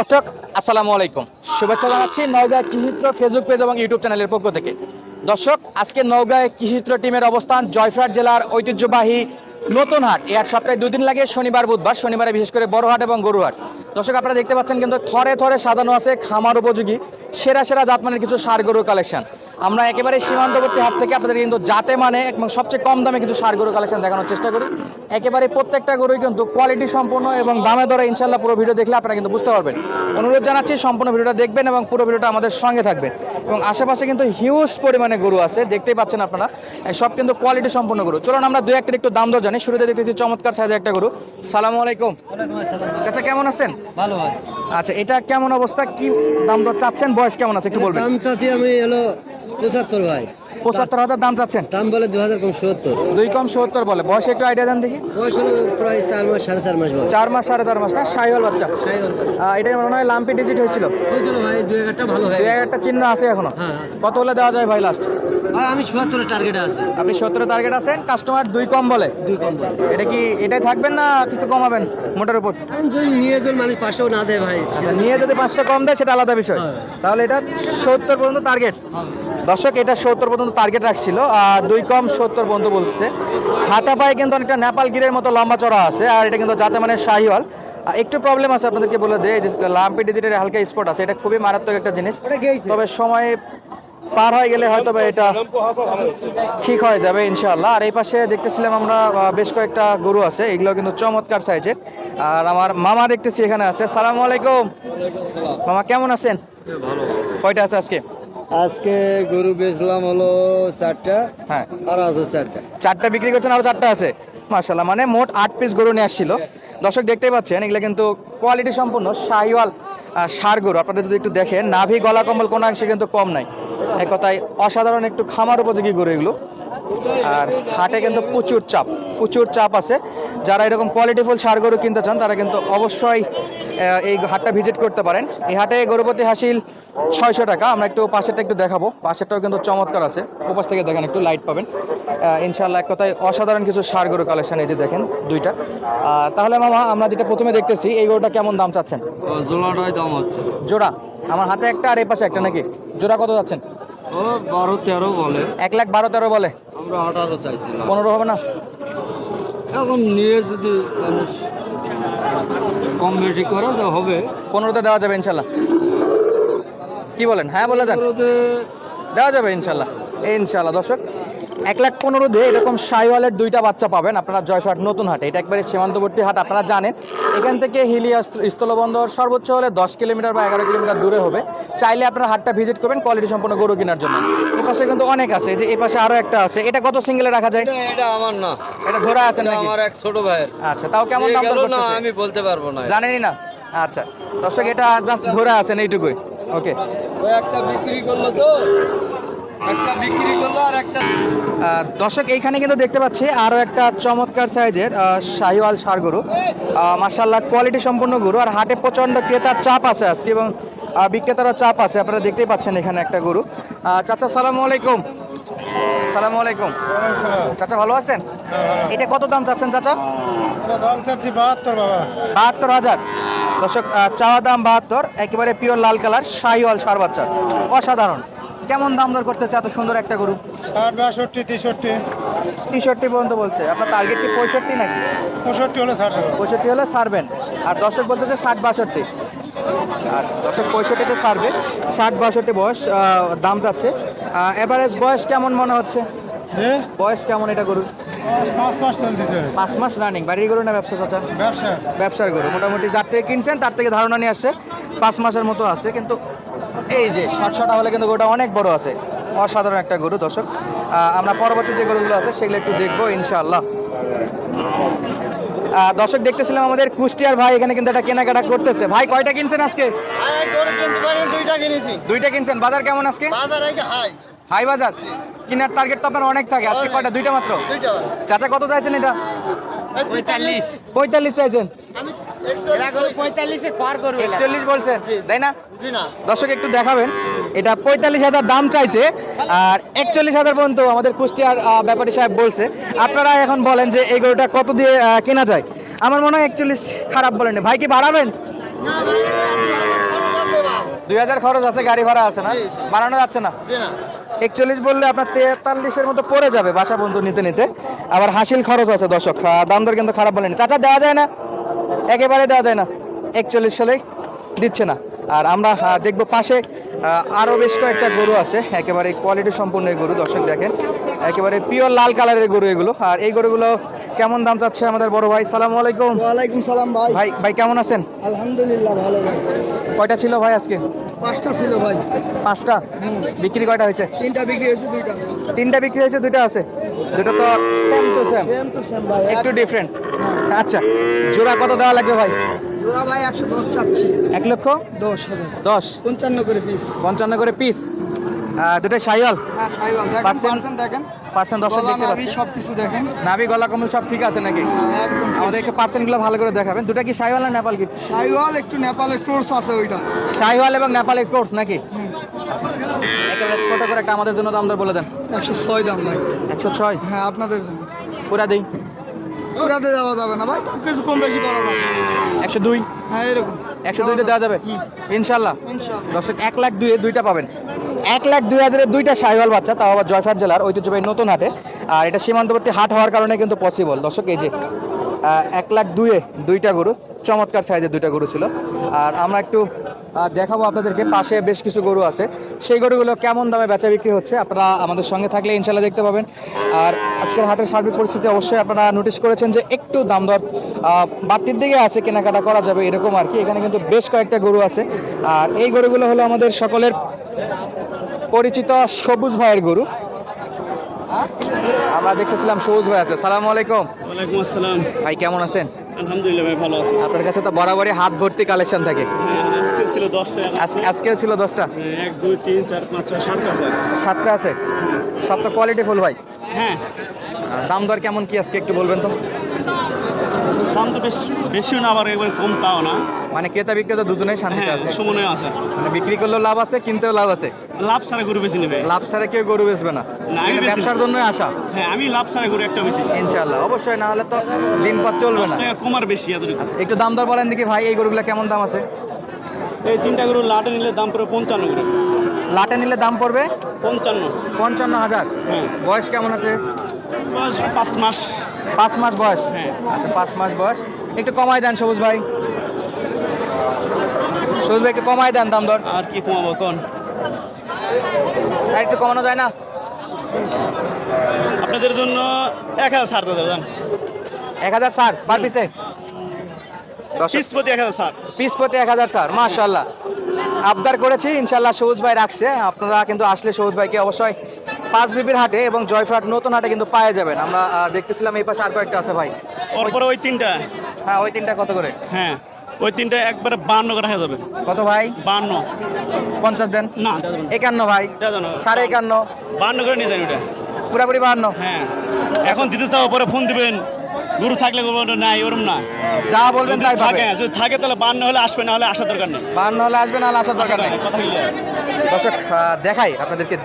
দর্শক, আসসালামু আলাইকুম। শুভেচ্ছা জানাচ্ছি নওগাঁ কৃষিত্র ফেসবুক পেজ এবং ইউটিউব চ্যানেলের পক্ষ থেকে। দর্শক, আজকে নওগাঁয় কৃষিত্র টিমের অবস্থান জয়ফ্রাট জেলার ঐতিহ্যবাহী নতুন হাট। এই হাট সপ্তাহে দুদিন লাগে, শনিবার, বুধবার। শনিবারে বিশেষ করে বড় হাট এবং গরু হাট। দর্শক, আপনারা দেখতে পাচ্ছেন কিন্তু থরে থরে সাজানো আছে খামার উপযোগী, সেরা সেরা জাতমানের কিছু সার গরুর কালেকশন আমরা একেবারে সীমান্তবর্তী হাট থেকে আপনাদের কিন্তু জাতে মানে এবং সবচেয়ে কম দামে কিছু সার গরু কালেকশন দেখানোর চেষ্টা করি। একেবারে প্রত্যেকটা গরুই কিন্তু কোয়ালিটি সম্পূর্ণ এবং দামে দরে ইনশাল্লাহ পুরো ভিডিও দেখলে আপনারা কিন্তু বুঝতে পারবেন। অনুরোধ জানাচ্ছি সম্পূর্ণ ভিডিওটা দেখবেন এবং পুরো ভিডিওটা আমাদের সঙ্গে থাকবে এবং আশেপাশে কিন্তু হিউজ পরিমাণে গরু আছে, দেখতেই পাচ্ছেন আপনারা। সব কিন্তু কোয়ালিটি সম্পূর্ণ গরু। চলুন আমরা দু একটা একটু দাম দর জানি শুরুতে দেখতেছি চমৎকার সাইজের একটা গরু। সালামু আলাইকুম। চাচা কেমন আছেন? ভালো ভাই আচ্ছা এটা কেমন অবস্থা? কি দাম দর চাচ্ছেন? বয়স কেমন আছে? একটু বলবেন। দাম চাচ্ছি আমি হলো পঁচাত্তর ভাই। পঁচাত্তর হাজার দাম চাচ্ছেন? দাম বলে দু হাজার কম সত্তর। দুই কম সত্তর বলে। বয়স একটু আইডিয়া দেন দেখি। বয়স হলো প্রায় চার মাস সাড়ে চার মাস চার মাস সাড়ে চার মাস না? সাইহল বাচ্চা। আহ, এটা মনে হয় লাম্পি ডিজিট হয়েছিল। হয়েছিল ভাই দুই একটা ভালো দুই হয়ে একটা চিহ্ন আছে এখনও? হ্যাঁ কত হলে দেওয়া যায় ভাই লাস্ট ভাই আমি চুয়াত্তরের টার্গেট আছে। আপনি সত্তরের টার্গেট আছেন কাস্টমার দুই কম বলে। দুই কম বলে। এটা কি এটাই থাকবেন না কিছু কমাবেন মোটার উপর? যদি নিয়ে যদি মানুষ পাঁচশো না দেয় ভাই। আচ্ছা নিয়ে যদি পাঁচশো কম দেয় সেটা আলাদা বিষয়। হ্যাঁ। তাহলে এটা সত্তর পর্যন্ত টার্গেট দর্শক এটা সত্তর পর্যন্ত টার্গেট রাখছিল আর দুই কম সত্তর পর্যন্ত বলছে। হাতা পায়ে কিন্তু অনেকটা নেপাল গিরের মতো লম্বা চড়া আছে আর এটা কিন্তু যাতে মানে শাহিওয়াল। আর একটু প্রবলেম আছে আপনাদেরকে বলে দেয় যে লাম্পি ডিজিটের হালকা স্পট আছে এটা খুবই মারাত্মক একটা জিনিস। তবে সময় পার হয়ে গেলে হয়তো বা এটা ঠিক হয়ে যাবে ইনশাআল্লাহ। আর এই পাশে দেখতেছিলাম আমরা বেশ কয়েকটা গরু আছে এগুলো কিন্তু চমৎকার সাইজের আর আমার মামা দেখতেছি এখানে আছে। সালাম আলাইকুম। মামা কেমন আছেন? ভালো। কয়টা আছে আজকে? আজকে গরু বেচলাম হলো চারটা হ্যাঁ। আর আছে চারটা। চারটা বিক্রি করছেন আরও চারটা আছে। মাশাল্লাহ মানে মোট আট পিস গরু নিয়ে আসছিল। দর্শক দেখতেই পাচ্ছেন এগুলো কিন্তু কোয়ালিটি সম্পূর্ণ শাহিওয়াল ষাঁড় গরু। আপনাদের যদি একটু দেখেন নাভি গলা কম্বল কোনো অংশে কিন্তু কম নাই। এক কথায় অসাধারণ একটু খামার উপযোগী গরু এগুলো। আর হাটে কিন্তু প্রচুর চাপ। প্রচুর চাপ আছে। যারা এরকম কোয়ালিটিফুল সার গরু কিনতে চান তারা কিন্তু অবশ্যই এই হাটটা ভিজিট করতে পারেন। এই হাটে গরুপতি হাসিল ছয়শো টাকা। আমরা একটু পাশেরটা একটু দেখাবো। পাশেরটাও কিন্তু চমৎকার আছে। ওপাশ থেকে দেখেন একটু লাইট পাবেন। ইনশাল্লাহ এক কথায় অসাধারণ কিছু সার গরু কালেকশন এই যে দেখেন দুইটা। তাহলে মামা আমরা যেটা প্রথমে দেখতেছি এই গরুটা কেমন দাম চাচ্ছেন? জোড়াটাই দাম হচ্ছে। জোড়া? আমার হাতে একটা আর এই পাশে একটা নাকি? জোড়া কত যাচ্ছেন? ও বারো তেরো বলে। এক লাখ বারো তেরো বলে। আমরা আঠারো চাইছিলাম। পনেরো হবে না? এখন নিয়ে যদি মানুষ কম বেশি করে তো হবে। পনেরোতে দেওয়া যাবে ইনশাল্লাহ। কি বলেন? হ্যাঁ বলে দেন। দেওয়া যাবে ইনশাল্লাহ। ইনশাল্লাহ দর্শক। এক লাখ পনেরো দিয়ে এরকম সাইওয়ালের দুইটা বাচ্চা পাবেন আপনারা জয়ফাট নতুন হাট। এটা একবারে সীমান্তবর্তী হাট আপনারা জানেন। এখান থেকে হিলিয়া স্থলবন্দর সর্বোচ্চ হলে দশ কিলোমিটার বা এগারো কিলোমিটার দূরে হবে। চাইলে আপনারা হাটটা ভিজিট করবেন কোয়ালিটি সম্পন্ন গরু কেনার জন্য। এ পাশে কিন্তু অনেক আছে যে এ পাশে আরও একটা আছে। এটা কত সিঙ্গেলে রাখা যায়? এটা আমার না। এটা ধরে আছে না আমার এক ছোট ভাইয়ের। আচ্ছা তাও কেমন দাম না আমি বলতে পারব না। জানেনই না? আচ্ছা দর্শক এটা জাস্ট ধরে আছেন এইটুকুই? ওকে একটা বিক্রি করল তো। একটা বিক্রি করল আর একটা দর্শক এইখানে কিন্তু দেখতে পাচ্ছি আরও একটা চমৎকার সাইজের শাহিওয়াল সার গরু। মার্শাল্লাহ কোয়ালিটি সম্পূর্ণ গরু। আর হাটে প্রচণ্ড ক্রেতার চাপ আছে আজকে এবং আহ, বিক্রেতারও চাপ আছে। আপনারা দেখতেই পাচ্ছেন এখানে একটা গরু। চাচা সালামু আলাইকুম। সালামু আলাইকুম। চাচা ভালো আছেন? এটা কত দাম চাচ্ছেন চাচা? দাম চাচ্ছি বাহাত্তর বাবা। বাহাত্তর হাজার। দর্শক চাওয়া দাম বাহাত্তর একেবারে পিওর লাল কালার শাহিওয়াল সার বাচ্চা। অসাধারণ। কেমন দাম দর করতেছে এত সুন্দর একটা গরু? ষাট বাষট্টি তেষট্টি। তেষট্টি পর্যন্ত বলছে। আপনার টার্গেট কি পঁয়ষট্টি নাকি? পঁয়ষট্টি হলে ছাড় দেবো। পঁয়ষট্টি হলে ছাড়বেন। আর দর্শক বলতেছে ষাট বাষট্টি। আচ্ছা দর্শক পঁয়ষট্টিতে ছাড়বে। ষাট বাষট্টি বয়স দাম যাচ্ছে। এভারেজ বয়স কেমন মনে হচ্ছে? বয়স কেমন এটা গরু পাঁচ মাস চলতেছে। পাঁচ মাস রানিং বাড়ির গরু না ব্যবসা চাচা? ব্যবসা। ব্যবসার গরু। মোটামুটি যার থেকে কিনছেন তার থেকে ধারণা নিয়ে আসছে। পাঁচ মাসের মতো আছে কিন্তু এই যে শর্ট হলে কিন্তু গরুটা অনেক বড় আছে। অসাধারণ একটা গরু দর্শক। আমরা পরবর্তী যে গরুগুলো আছে সেগুলো একটু দেখব ইনশাআল্লাহ। দর্শক দেখতেছিলাম আমাদের কুষ্টিয়ার ভাই এখানে কিন্তু একটা কেনাকাটা করতেছে। ভাই কয়টা কিনছেন আজকে? দুইটা কিনেছি। দুইটা কিনছেন। বাজার কেমন আজকে? বাজার হাই হাই বাজার? কেনার টার্গেট তো আপনার অনেক থাকে। আজকে কয়টা? দুইটা মাত্র? চাচা কত চাইছেন এটা? পঁয়তাল্লিশ। পঁয়তাল্লিশ চাইছেন। পঁয়তাল্লিশে পার করবে একচল্লিশ বলছেন তাই না? জি না। দর্শক একটু দেখাবেন এটা পঁয়তাল্লিশ হাজার দাম চাইছে আর একচল্লিশ হাজার পর্যন্ত আমাদের কুষ্টিয়ার ব্যাপারী সাহেব বলছে। আপনারা এখন বলেন যে এই গরুটা কত দিয়ে কেনা যায়? আমার মনে হয় একচল্লিশ খারাপ বলেন ভাই কি বাড়াবেন? দুই হাজার খরচ আছে গাড়ি ভাড়া আছে না। বাড়ানো যাচ্ছে না? একচল্লিশ বললে আপনার তেতাল্লিশের মতো পড়ে যাবে বাসা বন্ধু নিতে নিতে। আবার হাসিল খরচ আছে দর্শক দাম দর কিন্তু খারাপ বলেনি চাচা দেওয়া যায় না? একেবারে দেওয়া যায় না। একচল্লিশ সালেই দিচ্ছে না। আর আমরা দেখব পাশে আহ, আরও বেশ কয়েকটা গরু আছে। একেবারে কোয়ালিটি সম্পূর্ণ এই গরু দর্শক দেখেন। একেবারে পিওর লাল কালারের গরু এগুলো। আর এই গরুগুলো কেমন দাম চাচ্ছে আমাদের বড় ভাই? সালাম আলাইকুম। ওয়ালাইকুম সালাম ভাই। ভাই ভাই কেমন আছেন? আলহামদুলিল্লাহ ভালো ভাই। কয়টা ছিল ভাই আজকে? পাঁচটা ছিল ভাই। পাঁচটা? বিক্রি কয়টা হয়েছে? তিনটা বিক্রি হয়েছে দুইটা তিনটা বিক্রি হয়েছে দুইটা আছে? দুটো তো same to same same to same ভাই একটু ডিফারেন্ট আচ্ছা জোড়া কত দেওয়া লাগবে ভাই? জোড়া ভাই একশো দশ চাচ্ছি। এক লক্ষ? দশ হাজার। দশ। পঞ্চান্ন করে পিস পঞ্চান্ন করে পিস দুটো সাইওয়াল? হ্যাঁ সাইওয়াল। দেখেন পার্সেন্ট দেখেন। পার্সেন্ট দর্শক গলা দেখতে নাভি সব কিছু দেখেন। নাভি গলা কমল সব ঠিক আছে নাকি? হ্যাঁ, একদম আমাদেরকে পার্সেন্টগুলো ভালো করে দেখাবেন। দুটা কি সাইওয়াল না নেপাল কি? সাইওয়াল একটু নেপালের কোর্স আছে ওইটা। সাইওয়াল এবং নেপালের কোর্স নাকি? একেবারে ছোট করে একটা আমাদের জন্য দাম দর বলে দেন। একশো ছয় দাম ভাই। একশো ছয়? হ্যাঁ আপনাদের জন্য। পুরা দিই। ওটাতে যাওয়া যাবে না ভাই তো কিছু কম বেশি করা যাবে একশো দুই? হ্যাঁ এরকম। একশো দুইতে দেওয়া যাবে? ইনশাল্লাহ। দর্শক এক লাখ দুইয়ে দুইটা পাবেন। এক লাখ দুই হাজারের দুইটা সাইওয়াল বাচ্চা তাও আবার জয়ফাট জেলার ঐতিহ্যবাহী নতুন হাটে। আর এটা সীমান্তবর্তী হাট হওয়ার কারণে কিন্তু পসিবল দর্শক এই যে এক লাখ দুইয়ে দুইটা গরু চমৎকার সাইজের দুইটা গরু ছিল। আর আমরা একটু দেখাবো আপনাদেরকে। পাশে বেশ কিছু গরু আছে। সেই গরুগুলো কেমন দামে বেচা বিক্রি হচ্ছে আপনারা আমাদের সঙ্গে থাকলে ইনশাল্লাহ দেখতে পাবেন। আর আজকের হাটের সার্বিক পরিস্থিতি অবশ্যই আপনারা নোটিশ করেছেন যে একটু দাম দর বাড়তির দিকে আছে, কেনাকাটা করা যাবে এরকম আর কি। এখানে কিন্তু বেশ কয়েকটা গরু আছে। আর এই গরুগুলো হলো আমাদের সকলের পরিচিত সবুজ ভাইয়ের গরু। আমরা দেখতেছিলাম সবুজ ভাই আছে। সালাম আলাইকুম। ওয়ালাইকুম আসসালাম। ভাই কেমন আছেন? আলহামদুলিল্লাহ ভাই ভালো আছি। আপনার কাছে তো বরাবরই হাত ভর্তি কালেকশন থাকে। হ্যাঁ, আজকে ছিল দশটা। আজ- আজকেও ছিল দশটা? এক দুই তিন চার পাঁচ ছয় সাতটা স্যার সাতটা আছে? সব তো কোয়ালিটি ফুল ভাই? হ্যাঁ। দাম দর কেমন কি আজকে একটু বলবেন তো? দাম তো বেশ বেশিও না আবার একবার কম তাও না। মানে ক্রেতা বিক্রেতা দুজনেই শান্তিতে হ্যাঁ আছে। সমন্বয় আছে। মানে বিক্রি করলেও লাভ আছে কিনতেও লাভ আছে। লাভ ছাড়া গরু বেশি নেবে? লাভ ছাড়া কেউ গরু বেচবে না। ব্যবসার জন্যই আসা। হ্যাঁ আমি লাভ ছাড়া গরু একটা বেশি। ইনশাল্লাহ অবশ্যই না হলে তো দিন পথ চলবে না। কমার বেশি একটু দাম দর বলেন দেখি ভাই এই গরুগুলো কেমন দাম আছে? এই তিনটা গরু লাটে নিলে দাম পড়বে পঞ্চান্ন করে। লাটে নিলে দাম পড়বে? পঞ্চান্ন। পঞ্চান্ন হাজার। হ্যাঁ। বয়স কেমন আছে? বয়স পাঁচ মাস। পাঁচ মাস বয়স? হ্যাঁ। আচ্ছা পাঁচ মাস বয়স। একটু কমাই দেন সবুজ ভাই। সবুজ ভাই একটু কমাই দেন দাম দর। আর কি কমাবো কোন? আর একটু কমানো যায় না? আপনাদের জন্য এক হাজার ছাড় দাদা এক হাজার স্যার পার পিসে পিস প্রতি এক হাজার ছাড়। পিস প্রতি এক হাজার মাশাল্লাহ আবদার করেছি ইনশাল্লাহ সবুজ ভাই রাখছে। আপনারা কিন্তু আসলে সবুজ ভাইকে অবশ্যই পাঁচ বিবির হাটে এবং জয়ফ্রাট নতুন হাটে কিন্তু পাওয়া যাবেন। আমরা দেখতেছিলাম এই পাশে আর কয়েকটা আছে ভাই। ওই তিনটা। হ্যাঁ ওই তিনটা কত করে? হ্যাঁ। ওই তিনটা একবারে বান্ন করে রাখা যাবে। কত ভাই? বান্ন। পঞ্চাশ দেন? না। একান্ন ভাই। সাড়ে একান্ন। বান্ন করে নিয়ে যান ওটা। পুরাপুরি বান্ন। হ্যাঁ। এখন দিতে চাও পরে ফোন দিবেন। গরু থাকলে নাই ওরম না। যা বলবেন তাই থাকে যদি থাকে তাহলে বান্ন হলে আসবে না হলে আসার দরকার নেই। বাহান্ন হলে আসবে না হলে আসার দরকার নেই। দর্শক দেখাই আপনাদেরকে